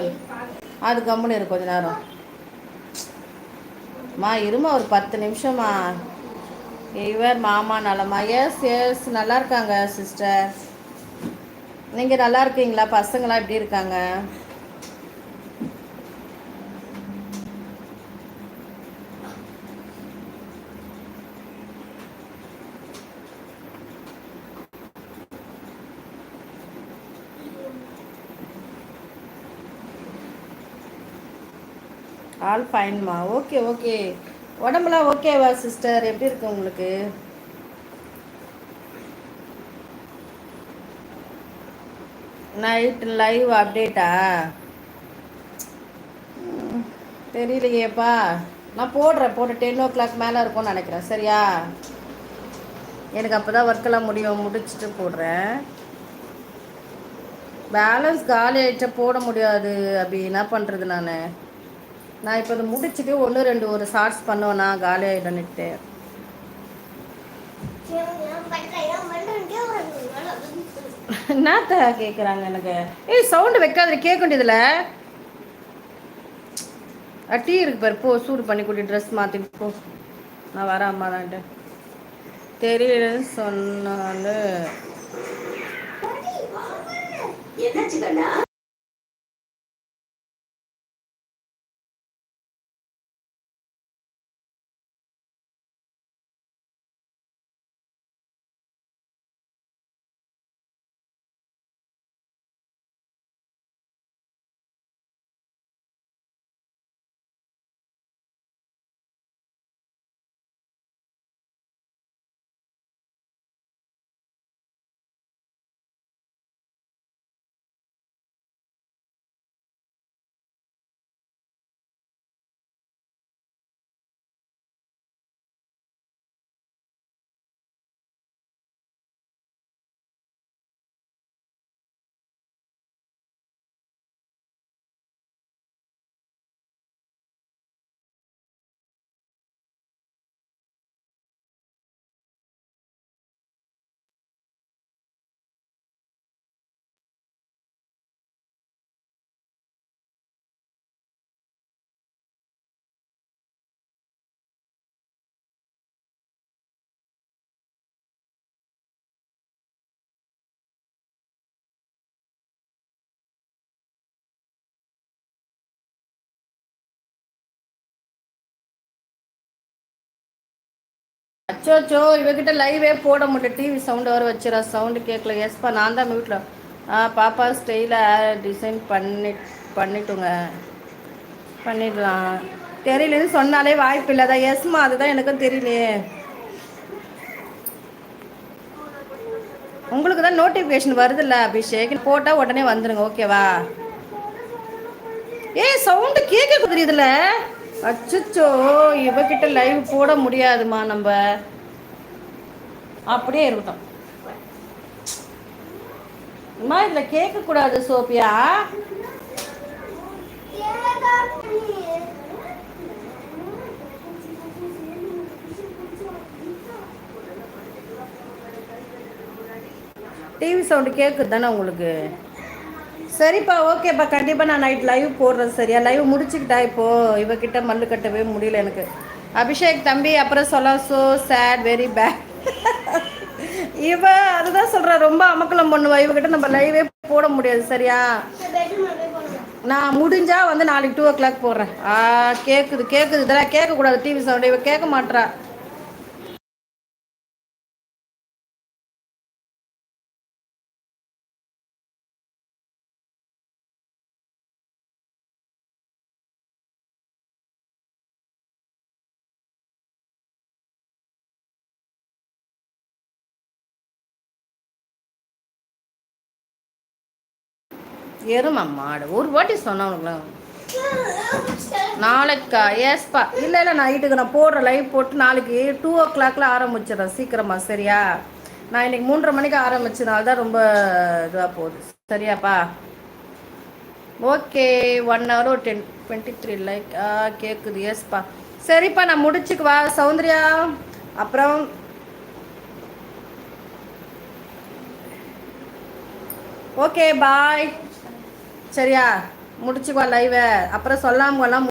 Local அது கம்முன்னு இருக்கு கொஞ்ச நேரம். மா இருமா ஒரு பத்து நிமிஷமா இவர் மாமா நலமா? எஸ் எஸ் நல்லா இருக்காங்க சிஸ்டர் நீங்கள் நல்லா இருக்கீங்களா? பசங்களாம் எப்படி இருக்காங்க? ஆல் ஃபைன்மா. Okay okay. உடம்புலாம் ஓகேவா சிஸ்டர் எப்படி இருக்கு உங்களுக்கு? நைட் லைவ் அப்டேட்டா தெரியலையேப்பா. நான் போடுறேன் போட்டு டென் ஓ கிளாக் மேலே இருக்கும்னு நினைக்கிறேன். சரியா? எனக்கு அப்போ தான் ஒர்க்கெல்லாம் முடியும். முடிச்சுட்டு போடுறேன். பேலன்ஸ் காலி ஆகிட்ட போட முடியாது அப்படி என்ன பண்ணுறது நான்? நான் இப்போ இதை முடிச்சுட்டு ஒன்று ரெண்டு ஒரு ஷார்ட்ஸ் பண்ணுவேண்ணா காலி ஆகிடன்னுட்டு என்னத்த கேட்குறாங்க எனக்கு? ஏய் சவுண்டு வைக்காது கேட்க வேண்டியதில்ல. டீ இருக்கு பாரு போ சூடு பண்ணி கூட்டி ட்ரெஸ் மாற்றிட்டு போ. நான் வரேன் அம்மா தான்ட்டு தெரியலன்னு சொன்னால. அச்சோச்சோ இவகிட்ட லைவே போட முடியல டிவி சவுண்டு வர வச்சுரா சவுண்டு கேட்கல எஸ்ப்பா நான் தான் வீட்டில் ஆ பாப்பா ஸ்டைலாக டிசைன் பண்ணி பண்ணிட்டுங்க. பண்ணிடலாம். தெரியலன்னு சொன்னாலே வாய்ப்பு இல்லாதா எஸ்மா அதுதான் எனக்கும் தெரியலையே. உங்களுக்கு தான் நோட்டிஃபிகேஷன் வருதுல்ல அபிஷேக்? போட்டால் உடனே வந்துடுங்க ஓகேவா ஏய் சவுண்டு கேட்க தெரியுதுல்ல. அச்சோ இவகிட்ட லைவ் போட முடியாதுமா நம்ம? அப்படியே இருக்கட்டும். அம்மா இதில் கேட்கக்கூடாது சோபியா. டிவி சவுண்டு கேட்குது தானே உங்களுக்கு? சரிப்பா ஓகேப்பா. கண்டிப்பாக நான் நைட் லைவ் போடுறேன் சரியா? லைவ் முடிச்சுக்கிட்டா இப்போது இவகிட்ட மல்லு கட்டவே முடியல எனக்கு. அபிஷேக் தம்பி அப்புறம் சொல்ல சோ சேட் வெரி பேட் இவ அதுதான் சொல்கிறேன் ரொம்ப அமக்கலம் பண்ணுவா. இவகிட்ட நம்ம லைவே போட முடியாது சரியா? நான் முடிஞ்சா வந்து நாளைக்கு டூ ஓ கிளாக் போடுறேன் கேட்குது கேட்குது இதெல்லாம் கேட்கக்கூடாது டிவி சவுண்டு. இவ கேட்க மாட்டேறா எருமா மாடு. ஒரு வாட்டி சொன்னவனுங்களா? நாளைக்கா ஏஸ்பா இல்லை இல்லை நைட்டுக்கு நான் போடுற லைவ் போட்டு நாளைக்கு டூ ஓ கிளாக்ல ஆரம்பிச்சிடறேன் சீக்கிரமா சரியா? நான் இன்னைக்கு மூன்றரை மணிக்கு ஆரம்பிச்சதுனால தான் ரொம்ப இதுவாக போகுது. சரியாப்பா? ஓகே ஒன் ஹவர் ஒரு டென் டுவெண்ட்டி த்ரீ லைக் ஆ கேட்குது எஸ்ப்பா சரிப்பா நான் முடிச்சுக்குவா சௌந்தர்யா. அப்புறம் ஓகே பாய் சரியா? முடிச்சுக்குவா லைவை அப்புறம் சொல்லாமலாம்